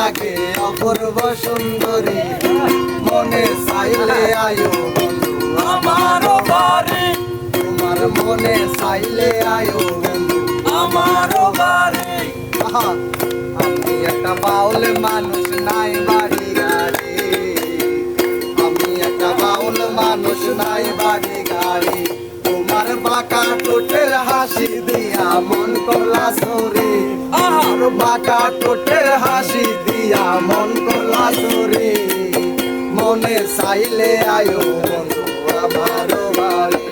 লাগে অপূর্ব সুন্দরী। মনে চাইলে আয়ো বন্ধু। আমারও বাড়ি। তোমার মনে চাইলে আয়ো বন্ধু। আমারও বাড়ি। আমি একটা বাউল মানুষ নাই বাড়ি গাড়ি। আমি একটা বাউল মানুষ নাই বাড়ি গাড়ি। বাঁকা টোটের হাসি দিয়া মন করলা সরে আর বাঁকা টোটের হাসি দিয়া মন করলা সরে মনে চাইলে আয়ো বন্ধু আমারও বাড়ি।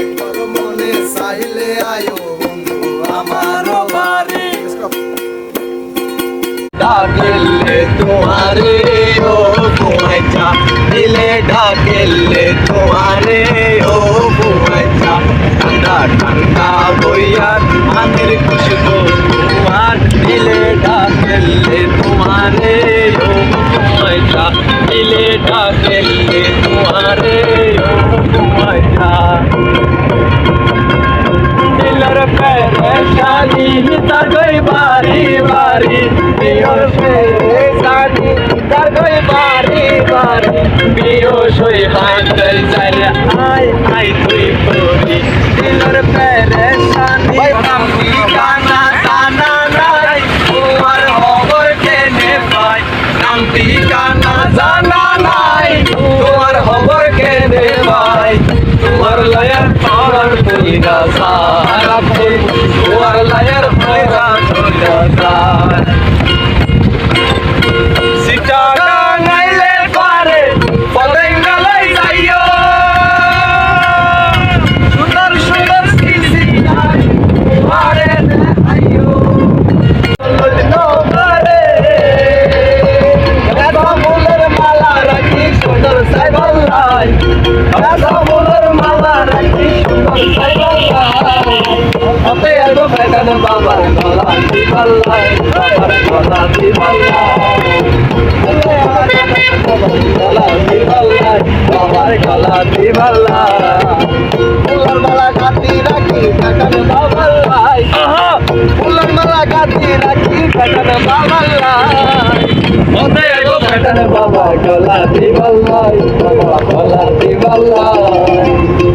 একবার মনে চাইলে আয়ো বন্ধু আমারও বাড়ি। ডাকেলে তোমারে ও বুয়াইচা দিলে ডাকেলে তোমারে ও বুয়াইচা ঠান্ডা ঠান্ডা বইয়ার মানের খুশবু তোমার দিলে ডাকেলে তোমারে ও বুয়াইচা দিলে ডাকেলে তোমারে ও বুয়াইচা দিলর পেরেশানি তার গই বারি বারি বিয়র পেরেশানি তার গই বারি বারি বিয়স হই হাই চাইলে আই আই তুই দিলর পেরেশানি নাম ঠিকানা জানা নাই তোমার খবর কেনে পাই নাম ঠিকানা জানা বাবার গলা দিবাল্লাই বাবার গলা দিবাল্লাই অতে এগো গলা দিবাল্লাই বাবার গলা দিবাল্লাই ফুলের মালা গাতি রাখি বেগান বাবাল্লাই ফুলের মালা গাতি রাখি বেগান বাবাল্লাই বাবা গলাতি বল্লাই বাবা গলাতি বল্লাই